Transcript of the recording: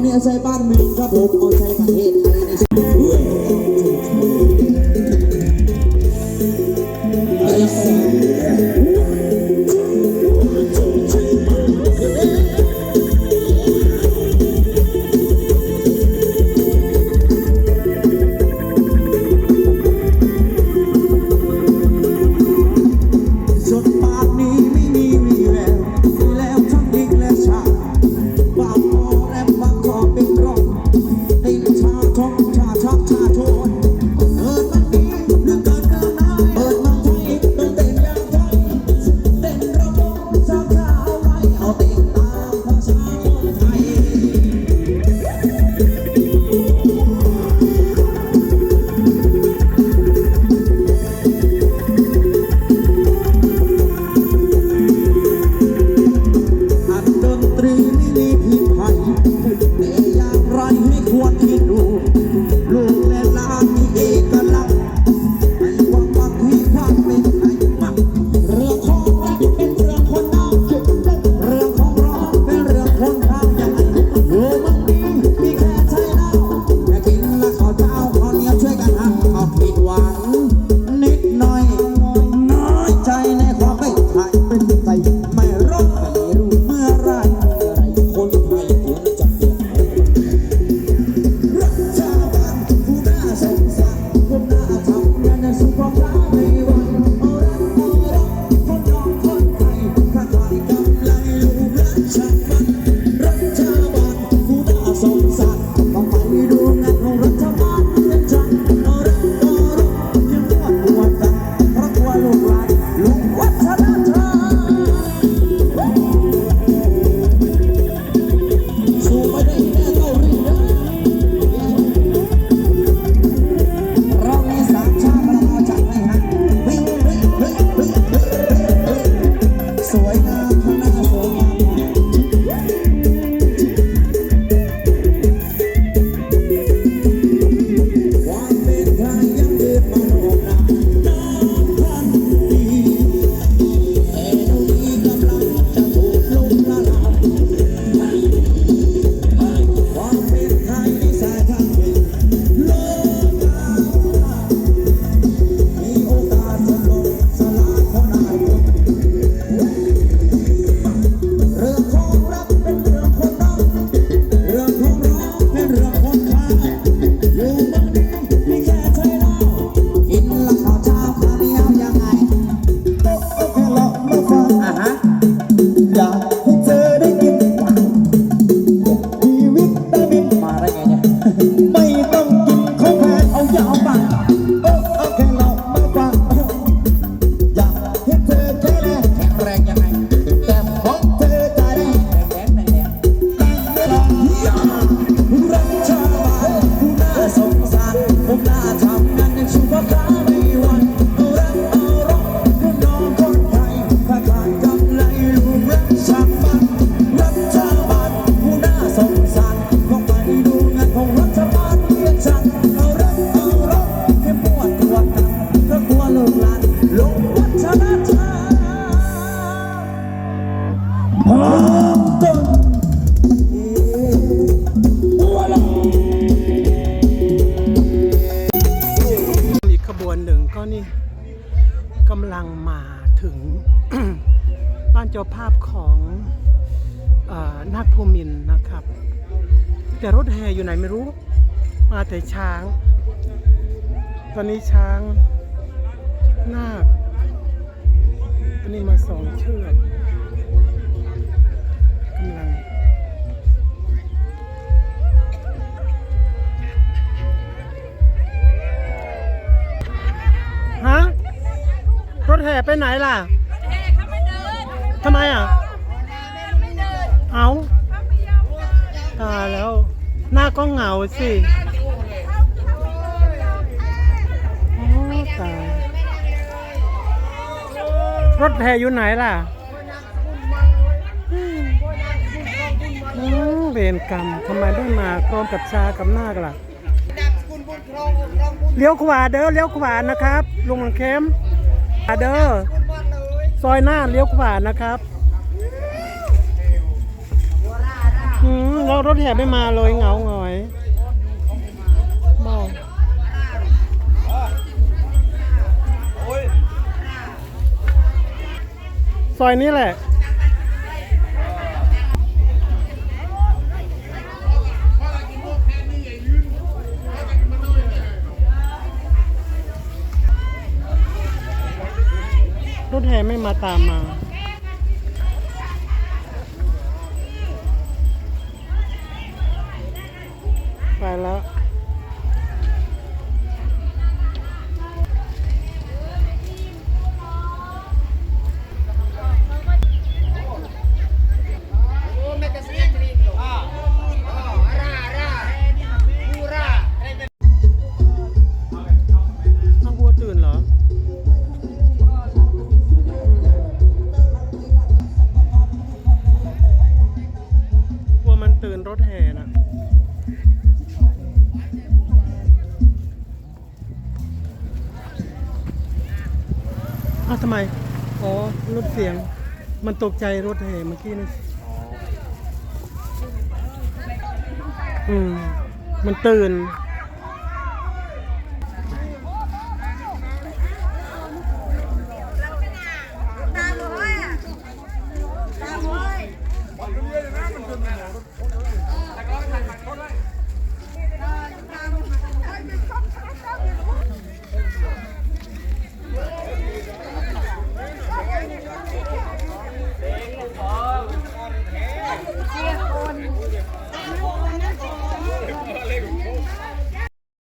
เมียใช้บ้านเมืองครับผมเอาใช้ประเทศไทยในชีวิต เจ้าภาพของอนาคภูมินนะครับ แต่รถแห่อยู่ไหนไม่รู้ มาแต่ช้าง ตอนนี้ช้างนาคตอนนี้มาสองเชือกกำลังฮะรถแห่ไปไหนล่ะ ทำไมอะ เอาตาแล้ว หน้าก็เหงาสิโอ้ตรถแพอยู่ไหนล่ะเวรกรรมทำไมได้มาพร้อมกับชากับหน้าคล่ะเลี้ยวขวาเด้อเลี้ยวขวานะครับ ลุงมังเข้มขวาเด้อ ซอยหน้าเลี้ยวขวานะครับอืมรถรถแห่ไม่มาเลยเหงาหงอยมองซอยนี้แหละ ไม่มาตามมา ไปแล้ว อ้าวทำไม อ๋อรถเสียง มันตกใจรถแห่เมื่อกี้นี่อืม มันตื่น